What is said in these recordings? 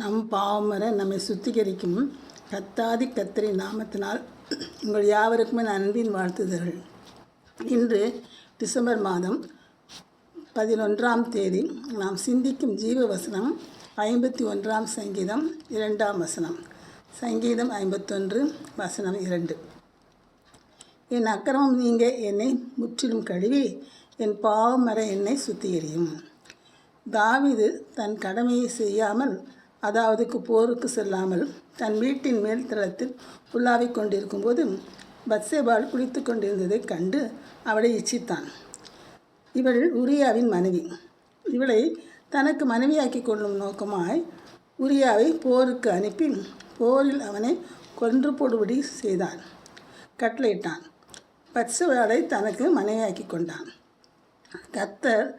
நம் பாவமர நம்மை சுத்திகரிக்கும் கத்தாதி கத்திரி நாமத்தினால் உங்கள் யாவருக்குமே என் அன்பின் வாழ்த்துதல்கள். இன்று டிசம்பர் மாதம் பதினொன்றாம் தேதி நாம் சிந்திக்கும் ஜீவ வசனம் ஐம்பத்தி ஒன்றாம் சங்கீதம் இரண்டாம் வசனம். சங்கீதம் ஐம்பத்தொன்று வசனம் இரண்டு. என் அக்கிரமம் நீங்க என்னை முற்றிலும் கழுவி என் பாவம் வர என்னை சுத்திகரியும். தாவிது தன் கடமையை செய்யாமல் அதாவதுக்கு போருக்கு செல்லாமல் தன் வீட்டின் மேல் தளத்தில் கொண்டிருக்கும் போது பத்சேபால் குளித்து கொண்டிருந்ததைக் கண்டு அவளை இச்சித்தான். இவள் உரியாவின் மனைவி. இவளை தனக்கு மனைவியாக்கி கொள்ளும் நோக்கமாய் உரியாவை போருக்கு அனுப்பி போரில் அவனை கொன்று போடுபடி செய்தான். கட்டளையிட்டான். பத்சவாளை தனக்கு மனைவியாக்கி கொண்டான். கத்தர்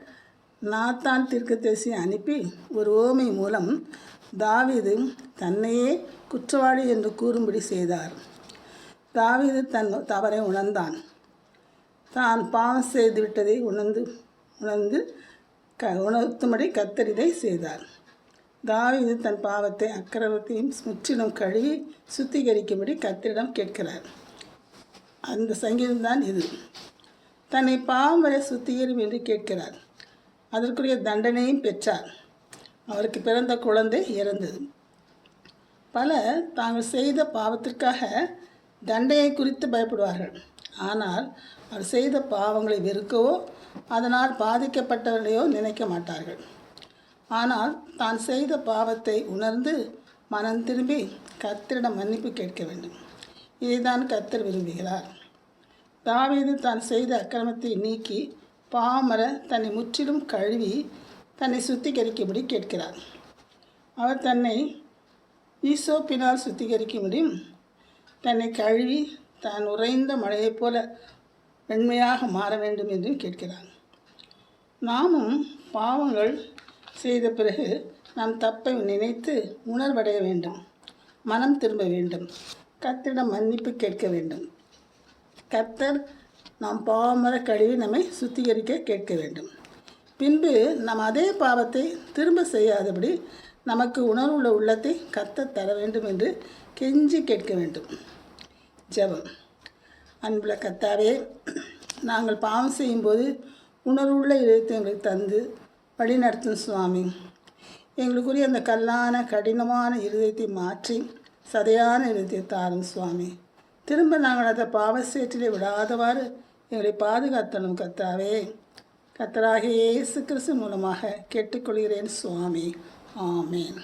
நாத்தான் தீர்க்கதரிசி அனுப்பி ஒரு ஓமை மூலம் தாவிது தன்னையே குற்றவாளி என்று கூறும்படி செய்தார். தாவிது தன் தவறை உணர்ந்தான். தான் பாவம் செய்து விட்டதை உணர்ந்து உணர்ந்து க உணர்த்தும்படி கத்தரிதை செய்தார். தாவிது தன் பாவத்தை அக்கிரமத்தையும் முற்றிலும் கழுவி சுத்திகரிக்கும்படி கத்தரிடம் கேட்கிறார். அந்த சங்கீதம்தான் இது. தன்னை பாவம் வரை சுத்திகரும் என்று கேட்கிறார். அதற்குரிய தண்டனையும் பெற்றார். அவருக்கு பிறந்த குழந்தை இறந்தது. பலர் தாங்கள் செய்த பாவத்திற்காக தண்டையை குறித்து பயப்படுவார்கள். ஆனால் அவர் செய்த பாவங்களை வெறுக்கவோ அதனால் பாதிக்கப்பட்டவர்களையோ நினைக்க மாட்டார்கள். ஆனால் தான் செய்த பாவத்தை உணர்ந்து மனம் திரும்பி கர்த்தரிடம் மன்னிப்பு கேட்க வேண்டும். இதைதான் கர்த்தர் விரும்புகிறார். தாவீது தான் செய்த அக்கிரமத்தை நீக்கி பாமர தன்னை முற்றிலும் கழுவி தன்னை சுத்திகரிக்கும்படி கேட்கிறார். அவர் தன்னை ஈசோப்பினால் சுத்திகரிக்க முடியும் தன்னை கழுவி தான் உறைந்த மழையைப் போல வெண்மையாக மாற வேண்டும் என்று கேட்கிறார். நாமும் பாவங்கள் செய்த பிறகு நாம் தப்பை நினைத்து உணர்வடைய வேண்டும். மனம் திரும்ப வேண்டும். கத்திடம் மன்னிப்பு கேட்க வேண்டும். கத்தர் நாம் பாவமர கழுவி நம்மை சுத்திகரிக்க கேட்க வேண்டும். பின்பு நாம் அதே பாவத்தை திரும்ப செய்யாதபடி நமக்கு உணர்வுள்ள உள்ளத்தை கத்த தர வேண்டும் என்று கெஞ்சி கேட்க வேண்டும். ஜெபம். அன்புள்ள கத்தாவே நாங்கள் பாவம் செய்யும்போது உணர்வுள்ள இதயத்தை எங்களுக்கு தந்து வழிநடத்தும் சுவாமி. எங்களுக்குரிய அந்த கல்லான கடினமான இருதயத்தை மாற்றி சதையான இருதயத்தை தாரும் சுவாமி. திரும்ப நாங்கள் அதை பாவசேற்றிலே விடாதவாறு எங்களை பாதுகாத்தணும் கத்தாவே கத்தராகிய இயேசு கிறிஸ்து மூலமாக கேட்டுக்கொள்கிறேன் சுவாமி. ஆமேன்.